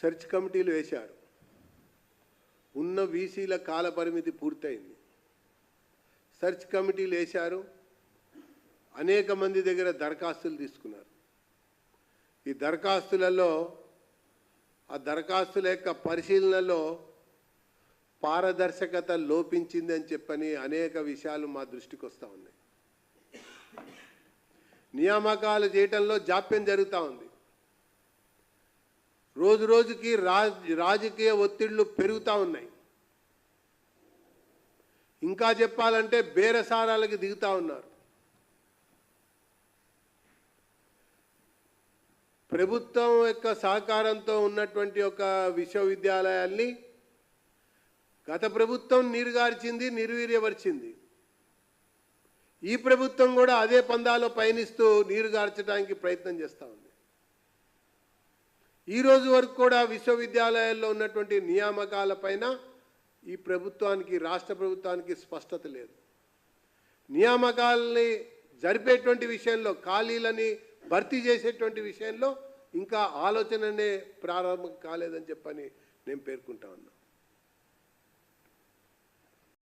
Search కమిటీలు వేశారు. ఉన్న వీసీల కాల పరిమితి పూర్తయింది. సెర్చ్ కమిటీలు వేశారు. అనేక మంది దగ్గర దరఖాస్తులు తీసుకున్నారు. ఈ దరఖాస్తులలో ఆ దరఖాస్తుల యొక్క పరిశీలనలో పారదర్శకత లోపించింది అని చెప్పని అనేక విషయాలు మా దృష్టికి వస్తూ ఉన్నాయి. నియామకాలు చేయటంలో జాప్యం జరుగుతూ ఉంది. రోజు రోజుకి రాజ్ రాజకీయ ఒత్తిళ్ళు పెరుగుతూ ఉన్నాయి. ఇంకా చెప్పాలంటే బేరసారాలకి దిగుతూ ఉన్నారు. ప్రభుత్వం యొక్క సహకారంతో ఉన్నటువంటి ఒక విశ్వవిద్యాలయాల్ని గత ప్రభుత్వం నీరుగార్చింది నిర్వీర్యపరిచింది. ఈ ప్రభుత్వం కూడా అదే పందాలో పయనిస్తూ నీరుగార్చడానికి ప్రయత్నం చేస్తూ ఉంది. ఈ రోజు వరకు కూడా విశ్వవిద్యాలయాల్లో ఉన్నటువంటి నియామకాల పైన ఈ ప్రభుత్వానికి రాష్ట్ర ప్రభుత్వానికి స్పష్టత లేదు. నియామకాలని జరిపేటువంటి విషయంలో ఖాళీలని భర్తీ చేసేటువంటి విషయంలో ఇంకా ఆలోచననే ప్రారంభం కాలేదని చెప్పని నేను పేర్కొంటా ఉన్నా.